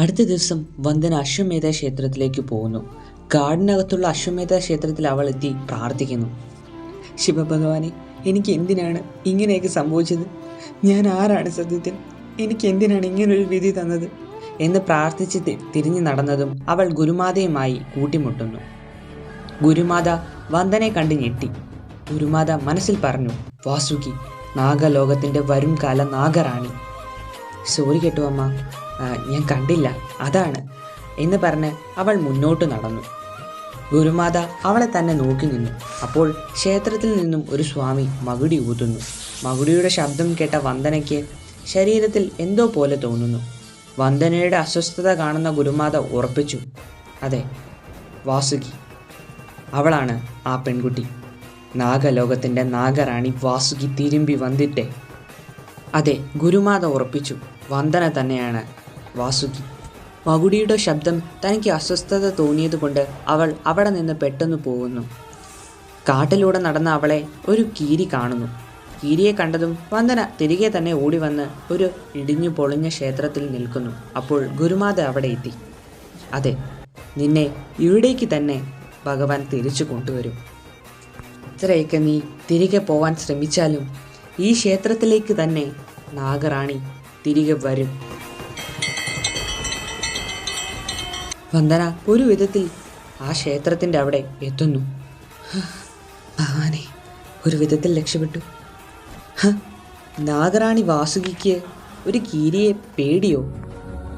അടുത്ത ദിവസം വന്ദന അശ്വമേധ ക്ഷേത്രത്തിലേക്ക് പോകുന്നു. കാടിനകത്തുള്ള അശ്വമേധ ക്ഷേത്രത്തിൽ അവൾ എത്തി പ്രാർത്ഥിക്കുന്നു. ശിവഭഗവാനെ എനിക്ക് എന്തിനാണ് ഇങ്ങനെയൊക്കെ സംഭവിച്ചത്? ഞാൻ ആരാണ് സത്യത്തിൽ? എനിക്ക് എന്തിനാണ് ഇങ്ങനൊരു വിധി തന്നത്? എന്ന് പ്രാർത്ഥിച്ച് തിരിഞ്ഞു നടന്നതും അവൾ ഗുരുമാതയുമായി കൂട്ടിമുട്ടുന്നു. ഗുരുമാത വന്ദനെ കണ്ട് ഞെട്ടി. ഗുരുമാത മനസ്സിൽ പറഞ്ഞു വാസുകി നാഗലോകത്തിന്റെ വരും കാല നാഗറാണി. സോറി കേട്ടോ അമ്മ. ഞാൻ കണ്ടില്ല. അതാണ്. എന്ന് പറഞ്ഞ് അവൾ മുന്നോട്ട് നടന്നു. ഗുരുമാത അവളെ തന്നെ നോക്കി നിന്നു. അപ്പോൾ ക്ഷേത്രത്തിൽ നിന്നും ഒരു സ്വാമി മകുടി ഊതുന്നു. മകുടിയുടെ ശബ്ദം കേട്ട വന്ദനയ്ക്ക് ശരീരത്തിൽ എന്തോ പോലെ തോന്നുന്നു. വന്ദനയുടെ അസ്വസ്ഥത കാണുന്ന ഗുരുമാത ഉറപ്പിച്ചു. അതെ വാസുകി. അവളാണ് ആ പെൺകുട്ടി. നാഗലോകത്തിന്റെ നാഗറാണി വാസുകി തിരുമ്പി വന്നിട്ടേ. അതെ ഗുരുമാത ഉറപ്പിച്ചു. വന്ദന തന്നെയാണ്. വാസുകി. മകുടിയുടെ ശബ്ദം തനിക്ക് അസ്വസ്ഥത തോന്നിയതുകൊണ്ട് അവൾ അവിടെ നിന്ന് പെട്ടെന്ന് പോകുന്നു. കാട്ടിലൂടെ നടന്ന അവളെ ഒരു കീരി കാണുന്നു. കീരിയെ കണ്ടതും വന്ദന തിരികെ തന്നെ ഓടി വന്ന് ഒരു ഇടിഞ്ഞു പൊളിഞ്ഞ ക്ഷേത്രത്തിൽ നിൽക്കുന്നു. അപ്പോൾ ഗുരുമാത അവിടെ എത്തി. അതെ നിന്നെ ഇവിടേക്ക് തന്നെ ഭഗവാൻ തിരിച്ചു കൊണ്ടുവരും. ഇത്രയൊക്കെ നീ തിരികെ പോവാൻ ശ്രമിച്ചാലും ഈ ക്ഷേത്രത്തിലേക്ക് തന്നെ നാഗറാണി തിരികെ വരും. വന്ദന ഒരു വിധത്തിൽ ആ ക്ഷേത്രത്തിന്റെ അവിടെ എത്തുന്നു. ഭഗവാനെ ഒരു വിധത്തിൽ രക്ഷപ്പെട്ടു നാഗറാണി വാസുകിക്ക് ഒരു കീരിയെ പേടിയോ?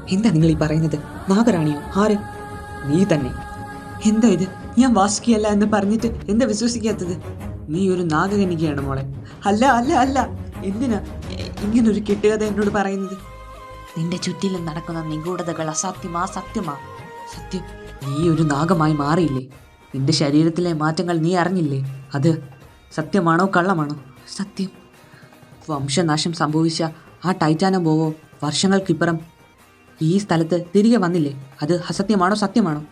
എന്താ നിങ്ങൾ ഈ പറയുന്നത്? നാഗറാണിയോ? ആര്? നീ തന്നെ. എന്താ ഇത്? ഞാൻ വാസുകിയല്ല എന്ന് പറഞ്ഞിട്ട് എന്താ വിശ്വസിക്കാത്തത്? നീ ഒരു നാഗകനികയാണ് മോളെ. അല്ല അല്ല അല്ല. എന്തിനാ ഇങ്ങനൊരു കെട്ടുകഥ എന്നോട് പറയുന്നത്? നിന്റെ ചുറ്റിലും നടക്കുന്ന നിഗൂഢതകൾ അസത്യമാ സത്യമാ. സത്യം നീ ഒരു നാഗമായി മാറിയില്ലേ? നിന്റെ ശരീരത്തിലെ മാറ്റങ്ങൾ നീ അറിഞ്ഞില്ലേ? അത് സത്യമാണോ കള്ളമാണോ? സത്യം. വംശനാശം സംഭവിച്ച ആ ടൈറ്റാന ബോവോ വർഷങ്ങൾക്കിപ്പുറം ഈ സ്ഥലത്ത് തിരികെ വന്നില്ലേ? അത് അസത്യമാണോ സത്യമാണോ?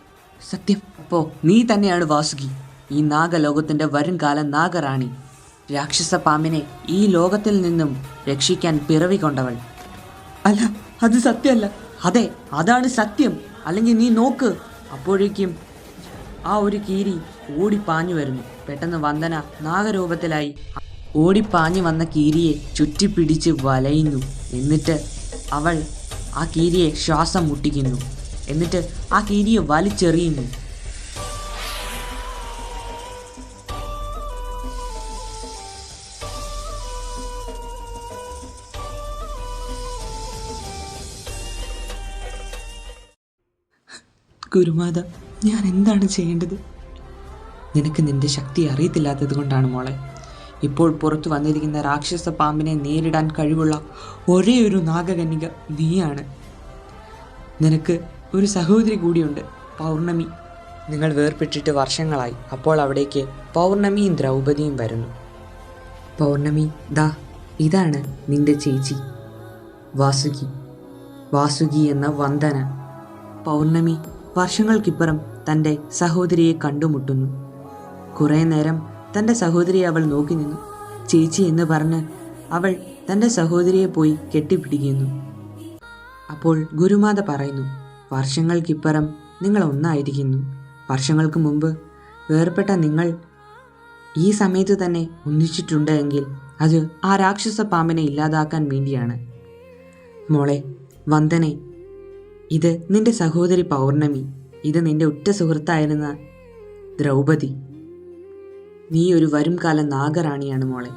സത്യം. അപ്പോ നീ തന്നെയാണ് വാസുകി ഈ നാഗലോകത്തിന്റെ വരുംകാല നാഗറാണി. രാക്ഷസ പാമ്പിനെ ഈ ലോകത്തിൽ നിന്നും രക്ഷിക്കാൻ പിറവി കൊണ്ടവൾ. അല്ല അത് സത്യമല്ല. അതെ അതാണ് സത്യം. അല്ലെങ്കിൽ നീ നോക്ക്. അപ്പോഴേക്കും ആ ഒരു കീരി ഓടിപ്പാഞ്ഞു വരുന്നു. പെട്ടെന്ന് വന്ദന നാഗരൂപത്തിലായി. ഓടിപ്പാഞ്ഞു വന്ന കീരിയെ ചുറ്റിപ്പിടിച്ച് വലയുന്നു. എന്നിട്ട് അവൾ ആ കീരിയെ ശ്വാസം മുട്ടിക്കുന്നു. എന്നിട്ട് ആ കീരിയെ വലിച്ചെറിയുന്നു. ഗുരുമാത ഞാൻ എന്താണ് ചെയ്യേണ്ടത്? നിനക്ക് നിന്റെ ശക്തി അറിയത്തില്ലാത്തത് കൊണ്ടാണ് മോളെ. ഇപ്പോൾ പുറത്തു വന്നിരിക്കുന്ന രാക്ഷസ പാമ്പിനെ നേരിടാൻ കഴിവുള്ള ഒരേ ഒരു നാഗകന്യക നീയാണ്. നിനക്ക് ഒരു സഹോദരി കൂടിയുണ്ട് പൗർണമി. നിങ്ങൾ വേർപെട്ടിട്ട് വർഷങ്ങളായി അപ്പോൾ അവിടേക്ക് പൗർണമിയും ദ്രൗപദിയും വരുന്നു. പൗർണമി ദാ ഇതാണ് നിന്റെ ചേച്ചി. വാസുകി. വാസുകി എന്ന വന്ദന. പൗർണമി വർഷങ്ങൾക്കിപ്പുറം തന്റെ സഹോദരിയെ കണ്ടുമുട്ടുന്നു. കുറേ നേരം തന്റെ സഹോദരിയെ അവൾ നോക്കി നിന്നു. ചേച്ചി എന്ന് പറഞ്ഞ് അവൾ തന്റെ സഹോദരിയെ പോയി കെട്ടിപ്പിടിക്കുന്നു. അപ്പോൾ ഗുരുമാത പറയുന്നു വർഷങ്ങൾക്കിപ്പുറം നിങ്ങൾ ഒന്നായിരിക്കുന്നു. വർഷങ്ങൾക്ക് മുമ്പ് വേർപെട്ട നിങ്ങൾ ഈ സമയത്ത് തന്നെ ഒന്നിച്ചിട്ടുണ്ട് എങ്കിൽ അത് ആ രാക്ഷസ പാമ്പിനെ ഇല്ലാതാക്കാൻ വേണ്ടിയാണ്. മോളെ വന്ദനെ ഇത് നിന്റെ സഹോദരി പൗർണമി. ഇത് നിന്റെ ഉറ്റ സുഹൃത്തായിരുന്ന ദ്രൗപദി. നീ ഒരു വരുംകാല നാഗറാണിയാണ് മോളെ.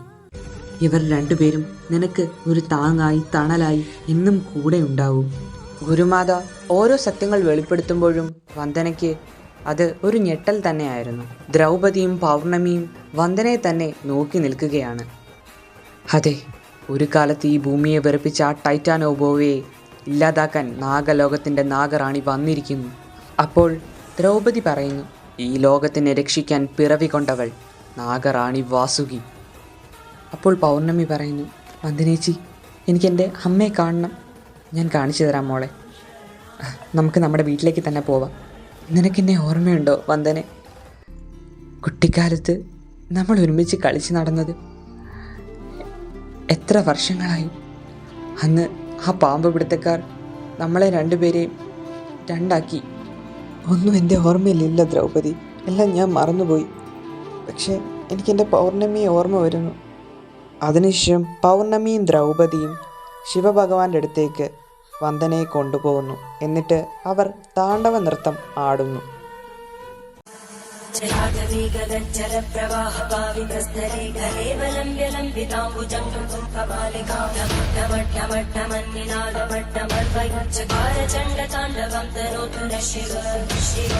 ഇവർ രണ്ടുപേരും നിനക്ക് ഒരു താങ്ങായി തണലായി എന്നും കൂടെ ഉണ്ടാവും. ഗുരുമാത ഓരോ സത്യങ്ങൾ വെളിപ്പെടുത്തുമ്പോഴും വന്ദനയ്ക്ക് അത് ഒരു ഞെട്ടൽ തന്നെയായിരുന്നു. ദ്രൗപദിയും പൗർണമിയും വന്ദനയെ തന്നെ നോക്കി നിൽക്കുകയാണ്. അതെ ഒരു കാലത്ത് ഈ ഭൂമിയെ വെറുപ്പിച്ച ആ ടൈറ്റാനോബോവയെ ഇല്ലാതാക്കാൻ നാഗലോകത്തിന്റെ നാഗറാണി വന്നിരിക്കുന്നു. അപ്പോൾ ദ്രൗപദി പറയുന്നു ഈ ലോകത്തിനെ രക്ഷിക്കാൻ പിറവി കൊണ്ടവൾ നാഗറാണി വാസുകി. അപ്പോൾ പൗർണമി പറയുന്നു വന്ദനേച്ചി എനിക്കെന്റെ അമ്മയെ കാണണം. ഞാൻ കാണിച്ചു തരാം മോളെ. നമുക്ക് നമ്മുടെ വീട്ടിലേക്ക് തന്നെ പോവാം. നിനക്കെന്നെ ഓർമ്മയുണ്ടോ വന്ദനെ? കുട്ടിക്കാലത്ത് നമ്മൾ ഒരുമിച്ച് കളിച്ച് നടന്നത് എത്ര വർഷങ്ങളായി? അന്ന് ആ പാമ്പ് പിടുത്തക്കാർ നമ്മളെ രണ്ടുപേരെയും രണ്ടാക്കി. ഒന്നും എന്റെ ഓർമ്മയിലില്ല ദ്രൗപദി. എല്ലാം ഞാൻ മറന്നുപോയി. പക്ഷേ എനിക്കെന്റെ പൗർണമിയെ ഓർമ്മ വരുന്നു. അതിനുശേഷം പൗർണമിയും ദ്രൗപദിയും ശിവഭഗവാന്റെ അടുത്തേക്ക് വന്ദനയെ കൊണ്ടുപോകുന്നു. എന്നിട്ട് അവർ താണ്ഡവ നൃത്തം ആടുന്നു. जलाटवीगदज्जलप्रवाहपावितस्तरे कलेवलम्ब्य लम्बिताम्बुजङ्गम् कपालिका नमट्टमट्टमन्निनादमट्टमर्वयुच्चकार चण्डताण्डवं तनोतु न शिव शिव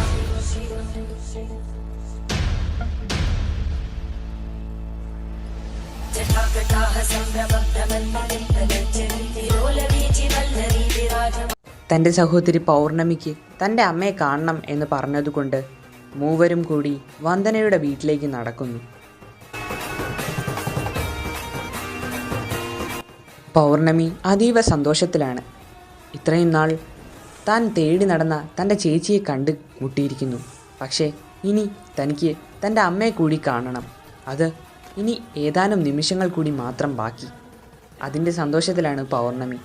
जटाकटाः सम्भ्रमभ्रमन्मलिन्दलज्जलितिरोलवीचिवल्लरी विराज തൻ്റെ സഹോദരി പൗർണമിക്ക് തൻ്റെ അമ്മയെ കാണണം എന്ന് പറഞ്ഞതുകൊണ്ട് മൂവരും കൂടി വന്ദനയുടെ വീട്ടിലേക്ക് നടക്കുന്നു. പൗർണമി അതീവ സന്തോഷത്തിലാണ്. ഇത്രയും നാൾ താൻ തേടി നടന്ന തന്റെ ചേച്ചിയെ കണ്ട് മുട്ടിയിരിക്കുന്നു. പക്ഷേ ഇനി തനിക്ക് തന്റെ അമ്മയെ കൂടി കാണണം. അത് ഇനി ഏതാനും നിമിഷങ്ങൾ കൂടി മാത്രം ബാക്കി. അതിന്റെ സന്തോഷത്തിലാണ് പൗർണമി.